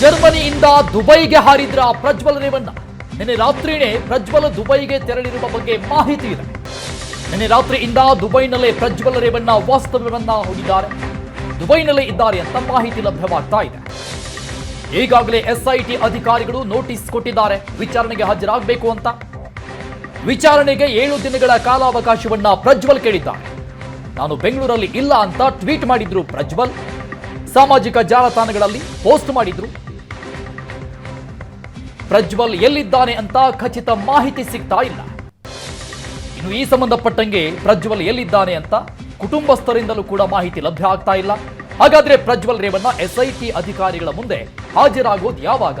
ಜರ್ಮನಿಯಿಂದ ದುಬೈಗೆ ಹಾರಿದ್ರ ಪ್ರಜ್ವಲ್ ರೇವಣ್ಣ. ನಿನ್ನೆ ರಾತ್ರಿನೇ ಪ್ರಜ್ವಲ್ ದುಬೈಗೆ ತೆರಳಿರುವ ಬಗ್ಗೆ ಮಾಹಿತಿ ಇದೆ. ನಿನ್ನೆ ರಾತ್ರಿಯಿಂದ ದುಬೈನಲ್ಲೇ ಪ್ರಜ್ವಲ್ ರೇವಣ್ಣ ವಾಸ್ತವ್ಯವನ್ನ ಹೂಡಿದ್ದಾರೆ. ದುಬೈನಲ್ಲೇ ಇದ್ದಾರೆ ಅಂತ ಮಾಹಿತಿ ಲಭ್ಯವಾಗ್ತಾ ಇದೆ. ಈಗಾಗಲೇ ಎಸ್ಐಟಿ ಅಧಿಕಾರಿಗಳು ನೋಟಿಸ್ ಕೊಟ್ಟಿದ್ದಾರೆ. ವಿಚಾರಣೆಗೆ ಹಾಜರಾಗಬೇಕು ಅಂತ. ವಿಚಾರಣೆಗೆ ಏಳು ದಿನಗಳ ಕಾಲಾವಕಾಶವನ್ನ ಪ್ರಜ್ವಲ್ ಕೇಳಿದ್ದಾರೆ. ನಾನು ಬೆಂಗಳೂರಲ್ಲಿ ಇಲ್ಲ ಅಂತ ಟ್ವೀಟ್ ಮಾಡಿದ್ರು ಪ್ರಜ್ವಲ್. ಸಾಮಾಜಿಕ ಜಾಲತಾಣಗಳಲ್ಲಿ ಪೋಸ್ಟ್ ಮಾಡಿದ್ರು. ಪ್ರಜ್ವಲ್ ಎಲ್ಲಿದ್ದಾನೆ ಅಂತ ಖಚಿತ ಮಾಹಿತಿ ಸಿಗ್ತಾ ಇಲ್ಲ. ಇನ್ನು ಈ ಸಂಬಂಧಪಟ್ಟಂಗೆ ಪ್ರಜ್ವಲ್ ಎಲ್ಲಿದ್ದಾನೆ ಅಂತ ಕುಟುಂಬಸ್ಥರಿಂದಲೂ ಕೂಡ ಮಾಹಿತಿ ಲಭ್ಯ ಆಗ್ತಾ ಇಲ್ಲ. ಹಾಗಾದ್ರೆ ಪ್ರಜ್ವಲ್ ರೇವಣ್ಣ ಎಸ್ಐಟಿ ಅಧಿಕಾರಿಗಳ ಮುಂದೆ ಹಾಜರಾಗೋದು ಯಾವಾಗ?